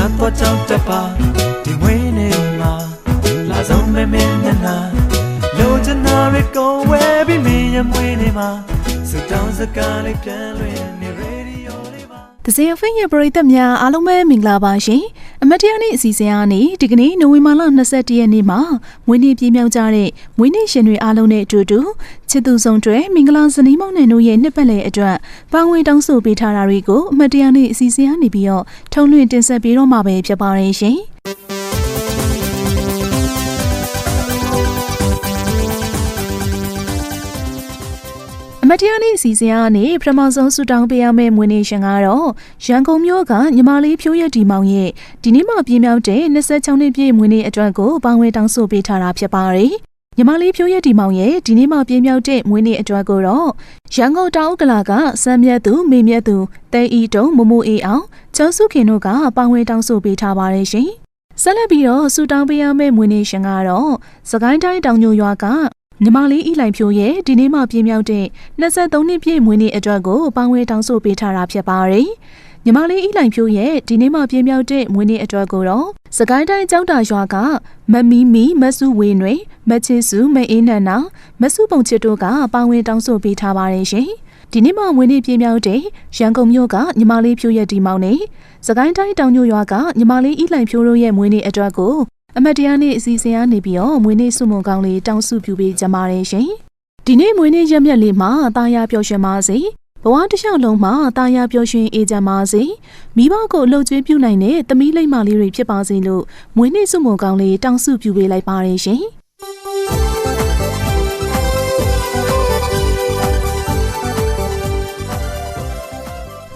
များတော့ကြောက်တတ်ပါဒီဝင်းနေမှာလာဆုံးမဲမဲနာနာလိုချင်တာတွေကောဝဲပြီးမင်းရဲ့မွေးနေမှာစတောင်းစကားလေးပြန်လွင်နေ radio လေးပါသစင်အဖင်ရဲ့ပရိသတ်များအားလုံးပဲမင်္ဂလာပါရှင် အမတ်တရားနေ့အစီအစဉ်အနေဒီကနေ့နိုဝင်ဘာလ22ရက်နေ့မှာမွေးနေ့ပြည့်မြောက်ကြတဲ့မွေးနေ့ရှင်တွေအားလုံးနဲ့အတူတူချစ်သူဆောင်တွေမင်္ဂလာဇနီးမောင်နှံတို့ရဲ့နှစ်ပတ်လည်အတွက်ပါဝင်တောင်းဆိုပေးထားတာတွေကိုအမတ်တရားနေ့အစီအစဉ်အနေပြီးတော့ထုံလွှင့်တင်ဆက်ပေးတော့မှာပဲဖြစ်ပါရဲ့ရှင်။ အမတ်တရားနေ့အစီအစဉ်ကနေပထမဆုံးဆူတောင်းပေးရမယ့်မွေးနေ့ရှင်ကတော့ရန်ကုန်မြို့ကညီမလေးဖြိုးရတီမောင်ရဲ့ဒီနေ့မှပြင်းမြောက်တဲ့26နှစ်ပြည့်မွေးနေ့အတွက်ကိုပေါင်းဝဲတောင်းဆိုပေးထားတာဖြစ်ပါတယ်။ညီမလေးဖြိုးရတီမောင်ရဲ့ဒီနေ့မှပြင်းမြောက်တဲ့မွေးနေ့အတွက်ကိုတော့ရန်ကုန်တောင်ဥက္ကလာကစမ်းမြတ်သူမေမြတ်သူတဲဤတုံမမိုးအေးအောင်ကျောင်းစုခင်တို့ကပေါင်းဝဲတောင်းဆိုပေးထားပါတယ်ရှင်။ဆက်လက်ပြီးတော့ဆူတောင်းပေးရမယ့်မွေးနေ့ရှင်ကတော့စကိုင်းတိုင်းတောင်ညိုရွာက ညီမလေးဤလိုင်ဖြိုးရဲ့ဒီနေ့မှပြင်းမြောက်တဲ့23နှစ်ပြည့်မွေးနေ့အတွက်ကိုပေါင်းဝဲတောင်းဆိုပေးထားတာဖြစ်ပါတယ်။ညီမလေးဤလိုင်ဖြိုးရဲ့ဒီနေ့မှပြင်းမြောက်တဲ့မွေးနေ့အတွက်ကိုတော့စကိုင်းတိုင်းကျောင်းတာရွာကမမီမီမဆုဝေနွေမချစ်စုမအေးနန္နာမဆုပုံချစ်တို့ကပေါင်းဝဲတောင်းဆိုပေးထားပါတယ်ရှင်။ဒီနေ့မှမွေးနေ့ပြင်းမြောက်တဲ့ရန်ကုန်မြို့ကညီမလေးဖြိုးရဲ့ဒီမောင်နဲ့စကိုင်းတိုင်းတောင်ညိုရွာကညီမလေးဤလိုင်ဖြိုးတို့ရဲ့မွေးနေ့အတွက်ကို အမတ်တရားနေ့အစီအစဉ်ကနေပြီးတော့မွေးနေ့စုမုံကောင်းလေးတောင်းစုပြုပေးကြပါတယ်ရှင်။ဒီနေ့မွေးနေ့ရက်မြက်လေးမှာတာယာပျော်ရွှင်ပါစေ။ဘဝတစ်လျှောက်လုံးမှာတာယာပျော်ရွှင်အေးချမ်းပါစေ။မိဘကိုလှုပ်ကြွေးပြုနိုင်တဲ့သမီးလိမ့်မလေးတွေဖြစ်ပါစေလို့မွေးနေ့စုမုံကောင်းလေးတောင်းစုပြုပေးလိုက်ပါတယ်ရှင်။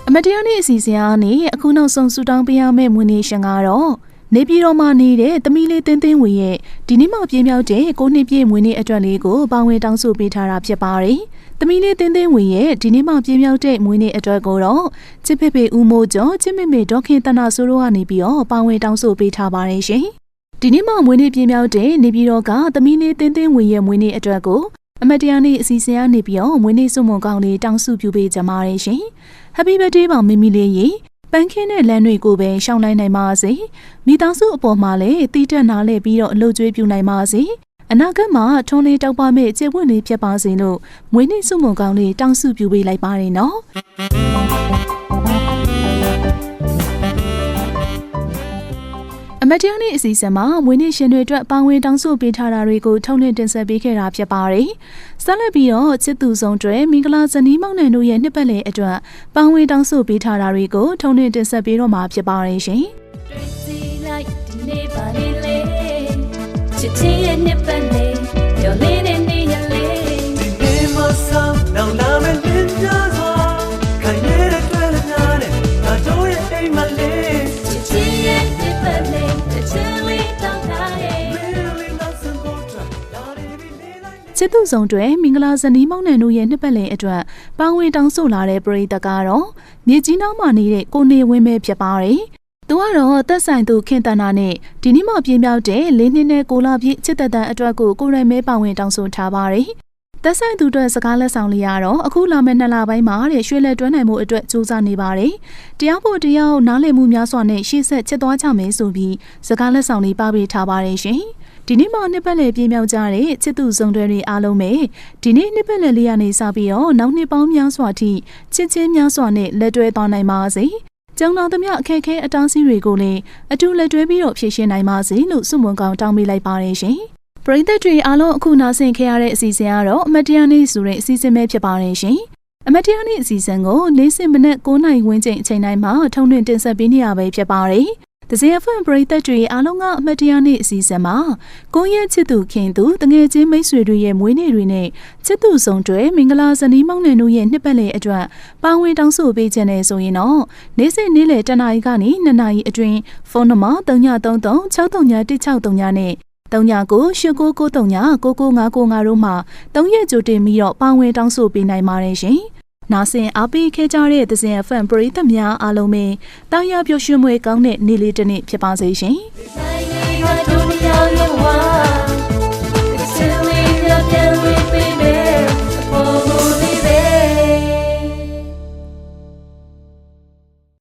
အမတရားနေ့အစီအစဉ်အားနဲ့အခုနောက်ဆုံးဆူတောင်းပေးရမယ့်မွေးနေ့ရှင်ကတော့ နေပြည်တော်မှာနေတဲ့သမီးလေးတင်းတင်းဝေရဲ့ဒီနေ့မှပြင်းမြောက်တဲ့ကိုနှစ်ပြည့်မွေးနေ့အတွက်လေးကိုပါဝင်တောင်းဆိုပေးထားတာဖြစ်ပါတယ်။သမီးလေးတင်းတင်းဝေရဲ့ဒီနေ့မှပြင်းမြောက်တဲ့မွေးနေ့အတွက်ကိုတော့ချစ်ဖေဖေဦးမိုးကျော်ချစ်မေမေဒေါခင်တနာဆိုးတို့ကနေပြီးတော့ပါဝင်တောင်းဆိုပေးထားပါတယ်ရှင်။ဒီနေ့မှမွေးနေ့ပြင်းမြောက်တဲ့နေပြည်တော်ကသမီးလေးတင်းတင်းဝေရဲ့မွေးနေ့အတွက်ကိုအမတရားနေ့အစီအစဉ်ကနေပြီးတော့မွေးနေ့စုမုံကောင်းလေးတောင်းစုပြုပေးကြပါတယ်ရှင်။ Happy birthday ပါမိမိလေးရေ ပန်းခင်းတဲ့လမ်းတွေကိုပဲရှောင်းလိုက်နိုင်ပါစေမိသားစုအပေါ်မှာလည်းတီးတက်နာလဲပြီးတော့အလုပ်ကျွေးပြုနိုင်ပါစေအနာဂတ်မှာထွန်းလေးတောက်ပါမဲ့ခြေဝတ်လေးဖြစ်ပါစေလို့မွေးနေ့စုမုံကောင်းလေးတောင်းစုပြုပေးလိုက်ပါတယ်နော် အမတ်တရားနေ့အစီအစဉ်မှာမွေးနေ့ရှင်တွေအတွက်ပေါင်းဝင်တောင်းဆိုပေးထားတာတွေကိုထုံလင်းတင်ဆက်ပေးခဲ့တာဖြစ်ပါတယ်။ဆက်လက်ပြီးတော့ချစ်သူဆုံးတွေမင်္ဂလာဇနီးမောင်နှံတို့ရဲ့နှစ်ပတ်လည်အတွက်ပေါင်းဝင်တောင်းဆိုပေးထားတာတွေကိုထုံလင်းတင်ဆက်ပေးတော့မှာဖြစ်ပါတယ်ရှင်။တွေ့စီလိုက်ဒီနေ့ပါလေလေချစ်ချင်းရဲ့ လေးလိုက်ချစ်သူဆောင်တွေမင်္ဂလာဇနီးမောင်နှံတို့ရဲ့နှစ်ပတ်လည်အတွက်ပေါင်းဝင်တောင်းဆိုလာတဲ့ပရိသတ်ကတော့မြေကြီးနှောင်းမှာနေတဲ့ကိုနေဝင်းပဲဖြစ်ပါတယ်။သူကတော့သက်ဆိုင်သူခင်တနာနဲ့ဒီနေ့မှပြင်းပြောက်တဲ့လေးနှစ်နဲ့ကိုလာပြည့်ချစ်သက်တမ်းအတွက်ကိုကိုရိုင်းမဲပေါဝင်တောင်းဆိုထားပါတယ်။သက်ဆိုင်သူတို့စကားလက်ဆောင်လေးရတော့အခုလာမယ့်နှစ်လပိုင်းမှာတဲ့ရွှေလက်တွန်းနိုင်မှုအတွက်စူးစမ်းနေပါတယ်။တရားဖို့တရားနားလည်မှုများစွာနဲ့ရှေ့ဆက်ချစ်သွားကြမယ်ဆိုပြီးစကားလက်ဆောင်လေးပါပေးထားပါတယ်ရှင်။ ဒီနေ့မှနှစ်ပတ်လည်ပြင်းမြောက်ကြတဲ့ချစ်သူစုံတွေတွေအားလုံးပဲဒီနေ့နှစ်ပတ်လည်လေးရနေစပြီးတော့နောက်နှစ်ပေါင်းများစွာထိချစ်ချင်းများစွာနဲ့လက်တွဲသွားနိုင်ပါစေ။ကျောင်းတော်သမျှအခက်အခဲအတားအဆီးတွေကိုလည်းအတူလက်တွဲပြီးတော့ဖြေရှင်းနိုင်ပါစေလို့ဆုမွန်ကောင်းတောင်းပေးလိုက်ပါတယ်ရှင်။ပရိသတ်တွေအားလုံးအခုနာဆင်ခဲ့ရတဲ့အစီအစဉ်ကတော့အမတ်တရားနေ့ဆိုတဲ့အစီအစဉ်ပဲဖြစ်ပါတယ်ရှင်။အမတ်တရားနေ့အစီအစဉ်ကို၄စင်မနက်9နိုင်ဝန်းကျင်အချိန်တိုင်းမှာထုံးတွင်တင်ဆက်ပေးနေရပဲဖြစ်ပါတယ်။ ဒဇင်အဖန်ပရိသတ်တွေအားလုံးကအမတ်တရားနေ့အစီအစဉ်မှာကိုယ့်ရဲ့ချစ်သူခင်သူတငယ်ချင်းမိတ်ဆွေတွေရဲ့မွေးနေ့တွေနဲ့ချစ်သူဆောင်တွေမင်္ဂလာဇနီးမောင်နှံတို့ရဲ့နှစ်ပတ်လည်အတွက်ပါဝင်တောင်းဆိုပေးခြင်းနဲ့ဆိုရင်တော့နေ့စဉ်နေ့လယ်တနာရီကနေ2နာရီအတွင်းဖုန်းနံပါတ်3933631639နဲ့399899399955တို့မှာ3ရက်ကြိုတင်ပြီးတော့ပါဝင်တောင်းဆိုပေးနိုင်ပါတယ်ရှင်။ နာဆင်အားပေးခဲ့ကြတဲ့သဇင်အဖန်ပရိသတ်များအားလုံးပဲတာယာပျော်ရွှင်မွေကောင်းတဲ့နေ့လေးတစ်နေ့ဖြစ်ပါစေရှင်။